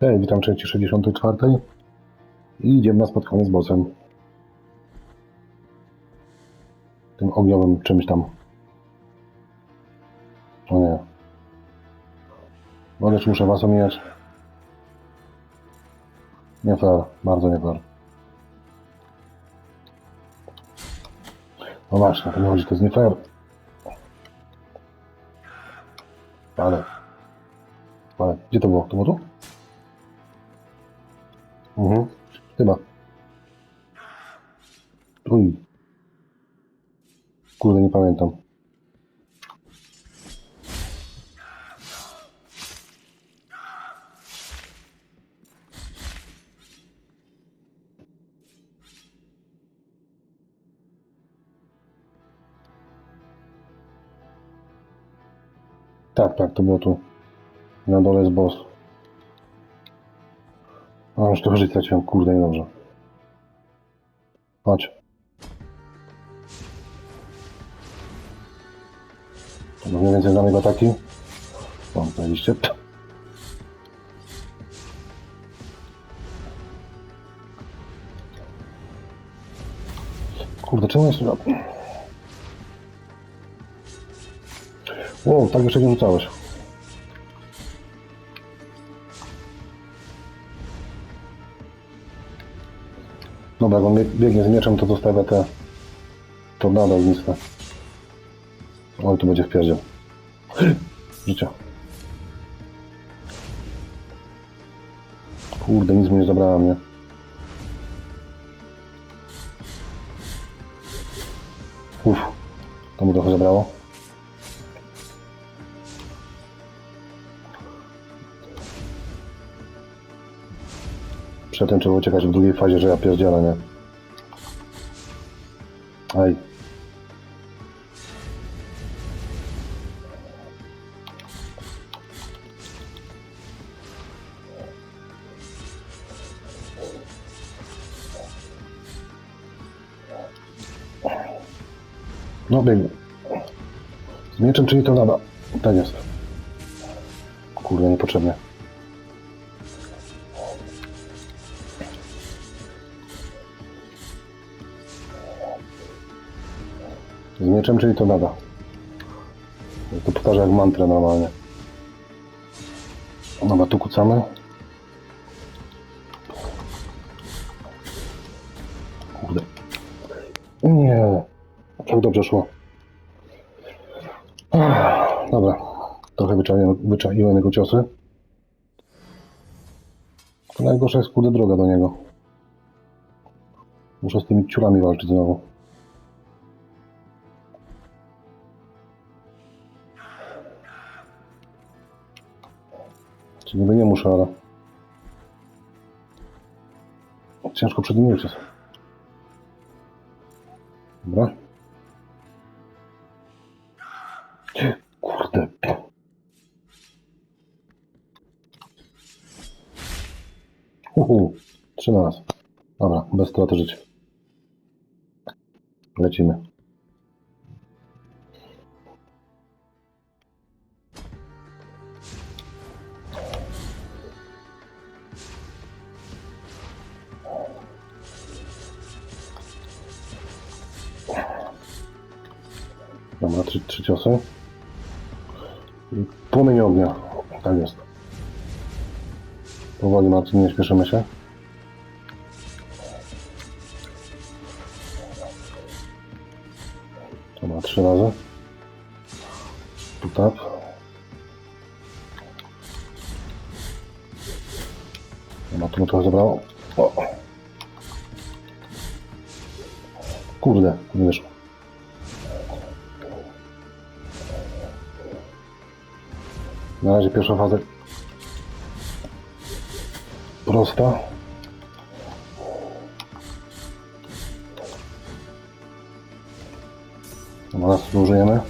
Hej, witam części 64. I idziemy na spotkanie z bossem. Tym ogniowym czymś tam. O nie. Mogę, czy muszę was omijać? Nie fair, bardzo nie fair. No właśnie, to nie chodzi, to jest nie fair. Ale. Ale, gdzie to było? To było tu? Tak, tak, to było tu. Na dole jest boss. A, już trochę życia traciłem, kurde, niedobrze. Chodź. To mniej więcej znam jego ataki. O, zajebiście. Kurde, czemu jest... Wow, tak jeszcze nie rzucałeś. Dobra, jak on bie- biegnie z mieczem, to zostawia te tornado ogniste. Oj, tu będzie w pierdzie. Życia. Kurde, nic mu nie zabrałem, nie? Uff, to mu trochę zabrało. Przedtem trzeba uciekać w drugiej fazie, że ja pierdzielę, nie? Aj. No biegnie. Z mieczem, czyli to nada. Tak jest. Kurde, niepotrzebnie. Mieczem, czyli to nada. To powtarza jak mantrę normalnie. Dobra, tu kucamy. Kurde. Nie. Tak dobrze szło. Dobra. Trochę wyczaiłem, wyczaiłem jego ciosy. To najgorsza jest kurde droga do niego. Muszę z tymi ciurami walczyć znowu. Niby nie muszę, ale... Ciężko przed nim uciec. Dobra. Kurde. Uhu. Trzy na raz. Dobra, bez straty życia. Lecimy. Dobra, trzy, trzy ciosy. Płomień ognia. Tak jest. Powoli Marcin, nie śpieszymy się. Dobra, trzy razy. Tak. Dobra, tu mu trochę zabrało. O. Kurde, nie wyszło. Na razie pierwsza faza prosta. Dobra, użyjemy.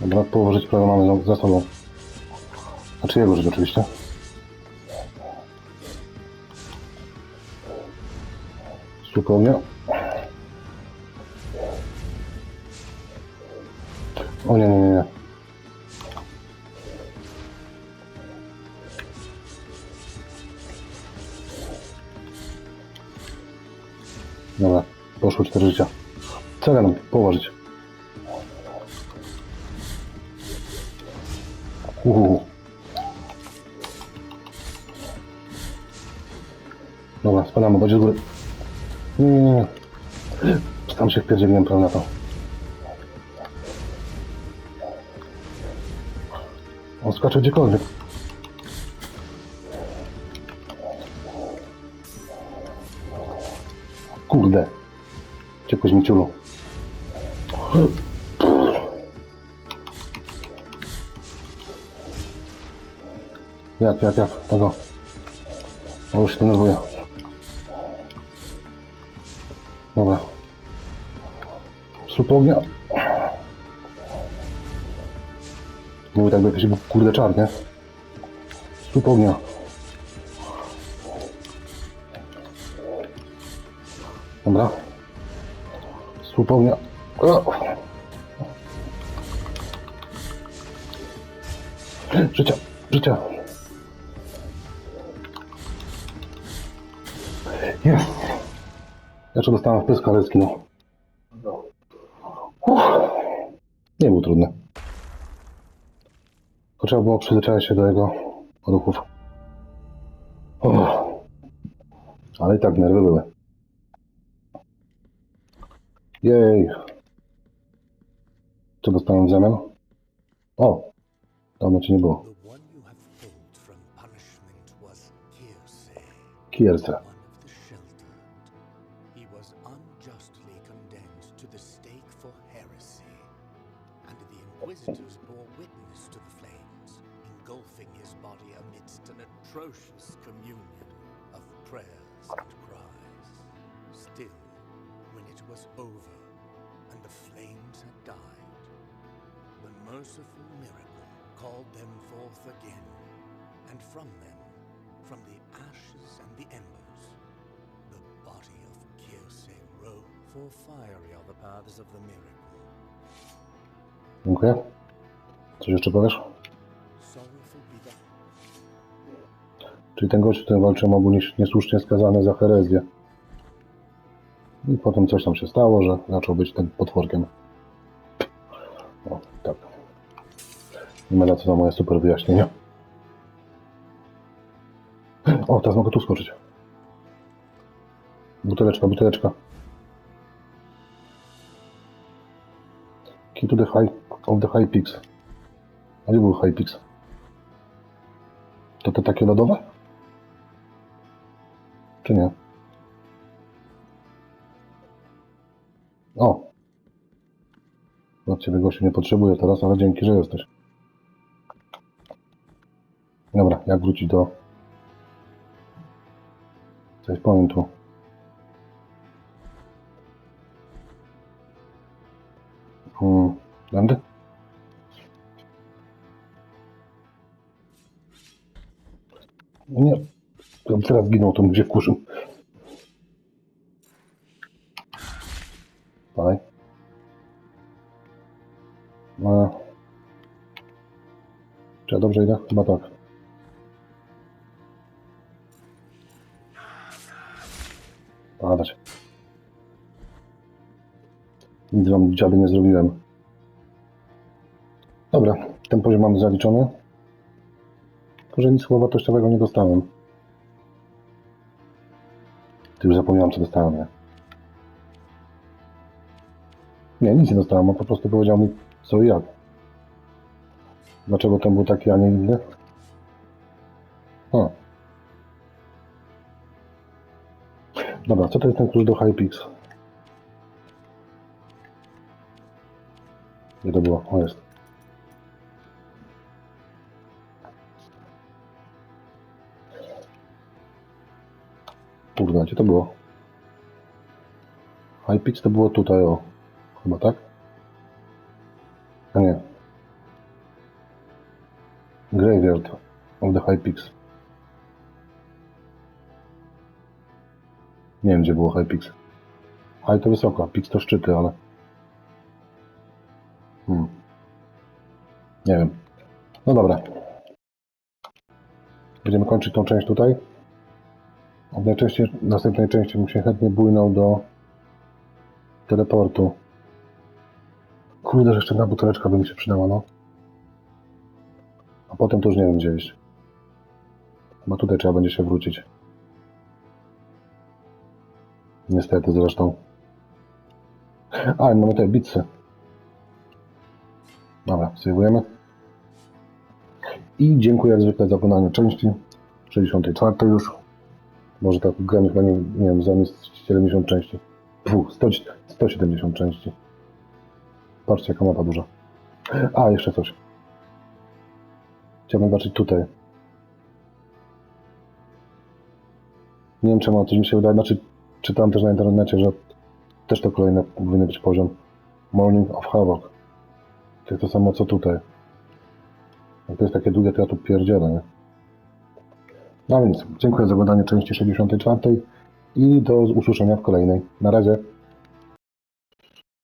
Dobra, połowę żyć prawie mamy za- sobą. Znaczy jego oczywiście. tu konia. O nie, nie, nie, nie. Dobra, poszło 4 życia. Cegan, położyć. Uhu. Dobra, spadamy, chodź z góry. Nie, nie, nie. Tam się wpierdzieliłem na to. On skacze gdziekolwiek. Kurde. Ciepłeś mi ciulu. Jak, jak, jak? Tego. O, już się denerwuję. Dobra. Słup ognia. Mówię tak, był kurde czar, nie? Słup ognia. Dobra. Słup ognia. Życia, życia. Jest. Jeszcze dostałem w pysk, ale skinął. Uff. Nie był trudny. Tylko trzeba było przyzwyczaić się do jego ruchów. Uff. Ale i tak nerwy były. Jej. Co dostałem w zamian? O! Dawno cię nie było. The witness to the flames, engulfing his body amidst an atrocious communion of prayers and cries. Still, when it was over and the flames had died, the merciful miracle called them forth again, and from them, from the ashes and the embers, the body of Kirse rose. For fiery are the paths of the miracle. Dziękuję. Coś jeszcze powiesz? Czyli ten gość, który walczył, był nies- niesłusznie skazany za herezję. I potem coś tam się stało, że zaczął być tym potworkiem. O, tak. Nie ma na co za moje super wyjaśnienia. O, teraz mogę tu skoczyć. Buteleczka, buteleczka. Key to the high of the high peaks. A gdzie był peaks? To te takie lodowe? Czy nie? O! Od ciebie gościu nie potrzebuję teraz, ale dzięki, że jesteś. Dobra, jak wrócić do... Coś powiem tu. Hmm, będę? Ja bym teraz ginął, to gdzie wkurzył. Dalej. No. Czy ja dobrze idę? Chyba tak. Padać. Nic wam dziady nie zrobiłem. Dobra, ten poziom mamy zaliczony. Tylko, że nic chyba wartościowego nie dostałem. Ty już zapomniałem, co dostałem, nie? Nie, nic nie dostałem, on po prostu powiedział mi co i jak. Dlaczego ten był taki, a nie inny? O. Dobra, co to jest ten klucz do Hypix? Gdzie to było? O, jest. Gdzie to było? Hypix to było tutaj, o. Chyba tak? A nie. Graveyard of the Hypix. Nie wiem, gdzie było Hypix. High to wysoko, a Pix to szczyty, ale... Hmm. Nie wiem. No dobra. Będziemy kończyć tą część tutaj. Najczęściej, następnej części bym się chętnie bójnął do teleportu. Kurde, że jeszcze jedna buteleczka by mi się przydała, no. A potem to już nie wiem gdzie iść. Chyba tutaj trzeba będzie się wrócić. Niestety zresztą. A, mamy te bitsy. Dobra, sejwujemy. I dziękuję jak zwykle za wykonanie części. 64 już. Może tak gramy chyba nie, wiem, zamiast 70 części. Fu, 100, 170 części. Patrzcie jaka mapa duża. A, jeszcze coś. Chciałbym zobaczyć tutaj. Nie wiem czemu, coś mi się wydaje, znaczy czytałem też na internecie, że też to kolejny powinien być poziom. Morning of Havoc. Tak to samo co tutaj. To jest takie długie, to ja tu pierdzielę, nie? No więc, dziękuję za oglądanie części 64 i do usłyszenia w kolejnej. Na razie.